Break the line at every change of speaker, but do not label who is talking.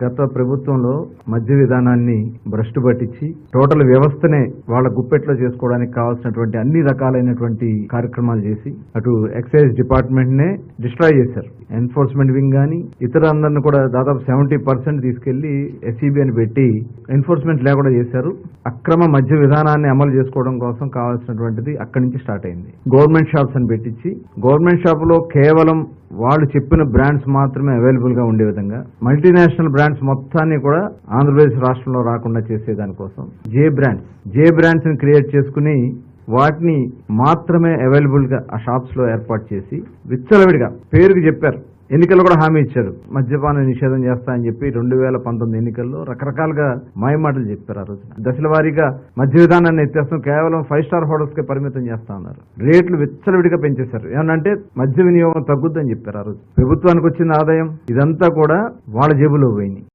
గత ప్రభుత్వంలో మద్య విధానాన్ని భ్రష్టు పట్టించి టోటల్ వ్యవస్థనే వాళ్ళ గుప్పెట్లో చేసుకోవడానికి కావాల్సినటువంటి అన్ని రకాలైనటువంటి కార్యక్రమాలు చేసి అటు ఎక్సైజ్ డిపార్ట్మెంట్ నే డిస్ట్రాయ్ చేశారు. ఎన్ఫోర్స్మెంట్ వింగ్ కానీ ఇతర అందరిని కూడా దాదాపు సెవెంటీ పర్సెంట్ తీసుకెళ్ళి ఎస్ఈబి అని పెట్టి ఎన్ఫోర్స్మెంట్ లేకుండా చేశారు. అక్రమ మద్య విధానాన్ని అమలు చేసుకోవడం కోసం కావాల్సినటువంటిది అక్కడి నుంచి స్టార్ట్ అయింది. గవర్నమెంట్ షాప్స్ అని పెట్టించి గవర్నమెంట్ షాప్లో కేవలం వాళ్ళు చెప్పిన బ్రాండ్స్ మాత్రమే అవైలబుల్గా ఉండే విధంగా మల్టీనేషనల్ బ్రాండ్స్ మొత్తాన్ని కూడా ఆంధ్రప్రదేశ్ రాష్ట్రంలో రాకుండా చేసే దానికోసం జే బ్రాండ్స్ జే బ్రాండ్స్ని క్రియేట్ చేసుకుని వాటిని మాత్రమే అవైలబుల్గా ఆ షాప్స్లో ఏర్పాటు చేసి విచ్చలవిడిగా పేరుకి చెప్పారు. ఎన్నికల్లో కూడా హామీ ఇచ్చారు. మద్యపాన నిషేధం చేస్తాయని చెప్పి రెండు వేల పంతొమ్మిది ఎన్నికల్లో రకరకాలుగా మాయమాటలు చెప్పారు ఆ రోజున. దశల వారీగా మద్య విధానాన్ని ఎత్తేస్తాం కేవలం ఫైవ్ స్టార్ హోటల్స్ కే పరిమితం చేస్తా ఉన్నారు. రేట్లు విచ్చలవిడిగా పెంచేశారు. ఏమనంటే మద్య వినియోగం తగ్గుద్దని చెప్పారు ఆ రోజు. ప్రభుత్వానికి వచ్చిన ఆదాయం ఇదంతా కూడా వాళ్ళ జేబులో పోయింది